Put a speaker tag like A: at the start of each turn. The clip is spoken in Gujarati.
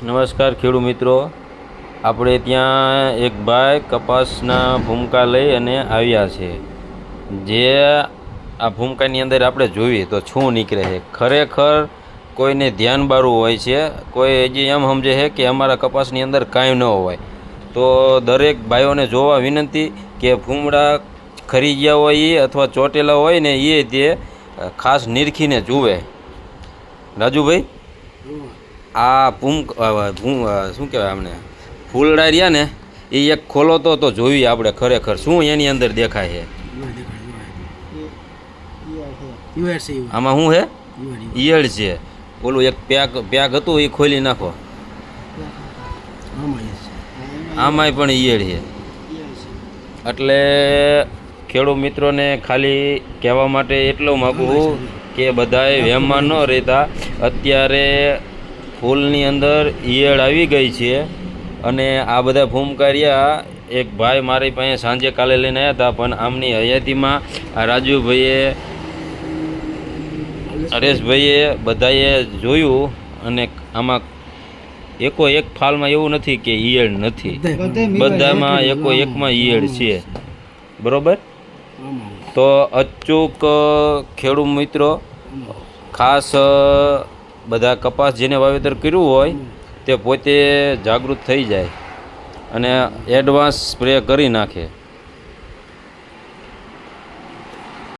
A: નમસ્કાર ખેડૂત મિત્રો. આપણે ત્યાં એક ભાઈ કપાસના ભૂમકા લઈ અને આવ્યા છે. જે આ ભૂમકાની અંદર આપણે જોઈએ તો શું નીકળે છે. ખરેખર કોઈને ધ્યાન બારું હોય છે. કોઈ હજી એમ સમજે છે કે અમારા કપાસની અંદર કાંઈ ન હોય. તો દરેક ભાઈઓને જોવા વિનંતી કે ભૂમડા ખરી ગયા હોય એ અથવા ચોટેલા હોય ને એ તે ખાસ નિરખીને જુએ. રાજુભાઈ? આ ભૂમ ભૂમ શું કહેવાય આમને? ફૂલડા રહ્યા ને એ એક ખોલો તો તો જોઈએ આપણે ખરેખર. શું એની અંદર દેખાય છે? આમાં શું છે? ઈયળ છે. ઓલું એક પેક પેક હતું એ ખોલી નાખો.
B: આમાં એ છે.
A: આમાંય પણ ઈયળ છે. એટલે ખેડૂત મિત્રોને ખાલી કહેવા માટે એટલું માગું કે બધાએ વહેમમાં ન રહેતા. અત્યારે ફૂલની અંદર ઈયળ આવી ગઈ છે અને આ બધા ભૂમકાર્યા એક ભાઈ મારી પાસે સાંજે કાલે લઈને આવ્યા હતા પણ આમની હયાતીમાં આ રાજુભાઈએ હરેશભાઈએ બધાએ જોયું અને આમાં એકો એક ફાલમાં એવું નથી કે ઈયળ નથી. બધામાં એકો એકમાં ઈયળ છે. બરોબર? તો અચૂક ખેડૂત મિત્રો ખાસ બધા કપાસ જેને વાવેતર કર્યું હોય, તે પોતે જાગૃત થઈ જાય અને એડવાન્સ સ્પ્રે કરી નાખે.